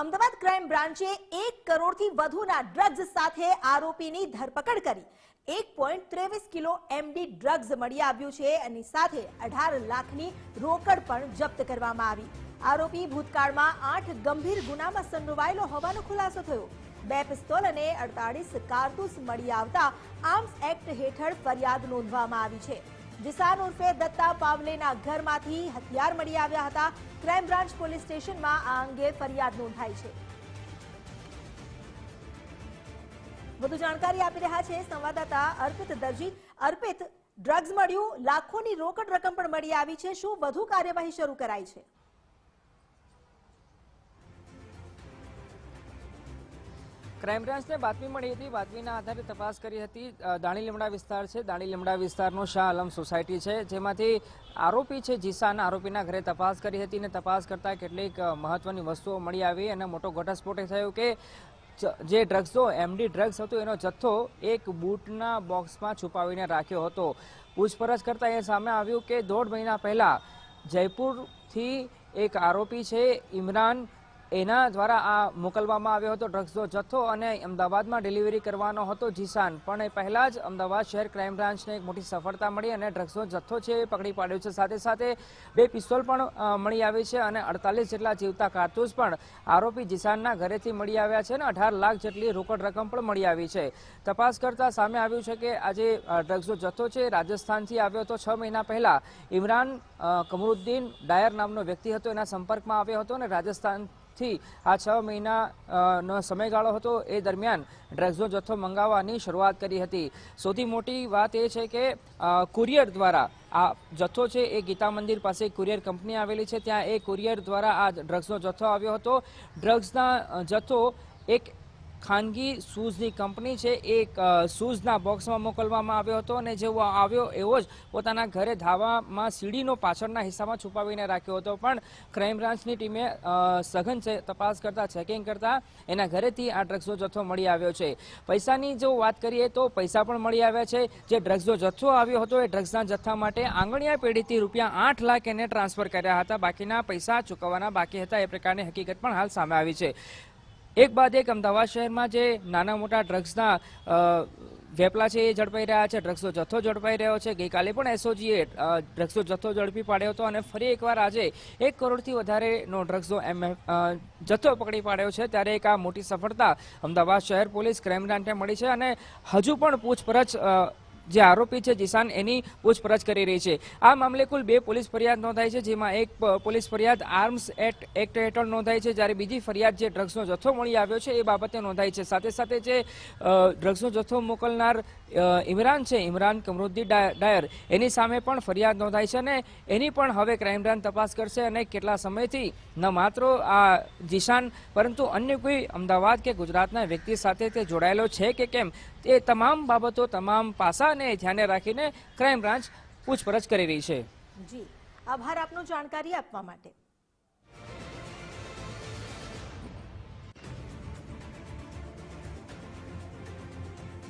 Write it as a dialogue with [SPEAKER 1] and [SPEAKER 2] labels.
[SPEAKER 1] Ahmedabad crime બ્રાન્ચે એક કરોડથી વધુના ડ્રગ્સ સાથે આરોપીની ધરપકડ કરી. એક પોઈન્ટ ત્રેવીસ કિલો એમડી ડ્રગ્સ મળી આવ્યું છે અને સાથે અઢાર લાખની રોકડ પણ જપ્ત કરવામાં આવી. આરોપી ભૂતકાળમાં આઠ ગંભીર ગુનામાં સંડોવાયેલો હોવાનો ખુલાસો થયો. બે પિસ્તોલ અને અડતાળીસ કારતૂસ મળી આવતા આર્મ્સ એક્ટ હેઠળ ફરિયાદ નોંધવામાં આવી છે. જીસાન ઉર્ફે દત્તા પાવલેના ઘરમાંથી હથિયાર મળી આવ્યા હતા. ક્રાઇમ બ્રાન્ચ પોલીસ સ્ટેશનમાં આ અંગે ફરિયાદ નોંધાઈ છે. વધુ જાણકારી આપી રહ્યા છે સંવાદદાતા અર્પિત દરજી. અર્પિત, ડ્રગ્સ મળ્યું, લાખોની રોકડ રકમ પણ મળી આવી છે. શું વધુ કાર્યવાહી શરૂ કરાઈ છે?
[SPEAKER 2] ક્રાઇમ બ્રાન્ચને બાતમી મળી હતી. બાતમીના આધારે તપાસ કરી હતી. દાણી લીમડા વિસ્તાર છે. દાણી લીમડા વિસ્તારનો શાહ આલમ સોસાયટી છે. જેમાંથી આરોપી છે જીસાના. આરોપીના ઘરે તપાસ કરી હતી અને તપાસ કરતાં કેટલીક મહત્વની વસ્તુઓ મળી આવી અને મોટો ઘટસ્ફોટ થયો કે જ- જે ડ્રગ્સનો એમડી ડ્રગ્સ હતો, એનો જથ્થો એક બૂટના બોક્સમાં છુપાવીને રાખ્યો હતો. પૂછપરછ કરતાં એ સામે આવ્યું કે દોઢ મહિના પહેલાં જયપુરથી એક આરોપી છે ઇમરાન એના દ્વારા આ મોકલવામાં આવ્યો હતો ડ્રગ્સનો જથ્થો અને અમદાવાદમાં ડિલિવરી કરવાનો હતો જીસાન. પણ એ પહેલાં જ અમદાવાદ શહેર ક્રાઇમ બ્રાન્ચને એક મોટી સફળતા મળી અને ડ્રગ્સનો જથ્થો છે એ પકડી પાડ્યો છે. સાથે સાથે બે પિસ્તોલ પણ મળી આવી છે અને અડતાલીસ જેટલા જીવતા કારતૂસ પણ આરોપી જીસાનના ઘરેથી મળી આવ્યા છે અને અઢાર લાખ જેટલી રોકડ રકમ પણ મળી આવી છે. તપાસ કરતા સામે આવ્યું છે કે આજે ડ્રગ્સનો જથ્થો છે રાજસ્થાનથી આવ્યો હતો. છ મહિના પહેલા ઇમરાન કમરુદ્દીન ડાયર નામનો વ્યક્તિ હતો. એના સંપર્કમાં આવ્યો હતો અને રાજસ્થાન થી આ છ મહિના નો સમયગાળો હતો, એ દરમિયાન ડ્રગ્સનો જથ્થો મંગાવવાની શરૂઆત કરી હતી. સૌથી મોટી વાત એ છે કે કુરિયર દ્વારા આ જથ્થો છે એ ગીતા મંદિર પાસે કુરિયર કંપની આવેલી છે. ત્યાં એ કુરિયર દ્વારા આ ડ્રગ્સનો જથ્થો આવ્યો હતો. ડ્રગ્સના જથ્થો એક ખાનગી શૂઝની કંપની છે એક શૂઝના બોક્સમાં મોકલવામાં આવ્યો હતો અને જેવો આવ્યો એવો જ પોતાના ઘરે ધાવામાં સીડીનો પાછળના હિસ્સામાં છુપાવીને રાખ્યો હતો. પણ ક્રાઇમ બ્રાન્ચની ટીમે સઘન તપાસ કરતા, ચેકિંગ કરતા એના ઘરેથી આ ડ્રગ્સનો જથ્થો મળી આવ્યો છે. પૈસાની જો વાત કરીએ તો પૈસા પણ મળી આવ્યા છે. જે ડ્રગ્સનો જથ્થો આવ્યો હતો એ ડ્રગ્સના જથ્થા માટે આંગણિયા પેઢીથી રૂપિયા આઠ લાખ એને ટ્રાન્સફર કર્યા હતા. બાકીના પૈસા ચૂકવવાના બાકી હતા. એ પ્રકારની હકીકત પણ હાલ સામે આવી છે. એક બાદ એક અમદાવાદ શહેરમાં જે નાના મોટા ડ્રગ્સના વેપલા છે એ ઝડપાઈ રહ્યા છે ડ્રગ્સનો જથ્થો ઝડપાઈ રહ્યો છે. ગઈકાલે પણ એસઓજીએ ડ્રગ્સનો જથ્થો ઝડપી પાડ્યો હતો અને ફરી એકવાર આજે એક કરોડથી વધારેનો ડ્રગ્સનો એમ જથ્થો પકડી પાડ્યો છે. ત્યારે એક આ મોટી સફળતા અમદાવાદ શહેર પોલીસ ક્રાઇમ બ્રાન્ચને મળી છે અને હજુ પણ પૂછપરછ જે આરોપી છે જીસાન એની પૂછપરછ કરી રહી છે. આ મામલે કુલ બે પોલીસ ફરિયાદ નોંધાઈ છે, જેમાં એક પોલીસ ફરિયાદ આર્મ્સ એક્ટ એક્ટ હેઠળ નોંધાઈ છે, જ્યારે બીજી ફરિયાદ જે ડ્રગ્સનો જથ્થો મળી આવ્યો છે, એ બાબતે નોંધાઈ છે. સાથે સાથે જે ડ્રગ્સનો જથ્થો મોકલનાર ઇમરાન છે, ઇમરાન કમરુદ્દી ડાયર, એની સામે પણ ફરિયાદ નોંધાઈ છે અને એની પણ હવે ક્રાઇમ બ્રાન્ચ તપાસ કરશે અને કેટલા સમયથી ન માત્ર આ જીશાન, પરંતુ અન્ય કોઈ અમદાવાદ કે ગુજરાતના વ્યક્તિ સાથે તે જોડાયેલો છે કે કેમ? તે તમામ બાબતો તમામ પાસાને ધ્યાને રાખીને ક્રાઇમ બ્રાન્ચ પૂછપરછ કરી રહી છે.
[SPEAKER 1] જી. આભાર આપનો જાણકારી આપવા માટે.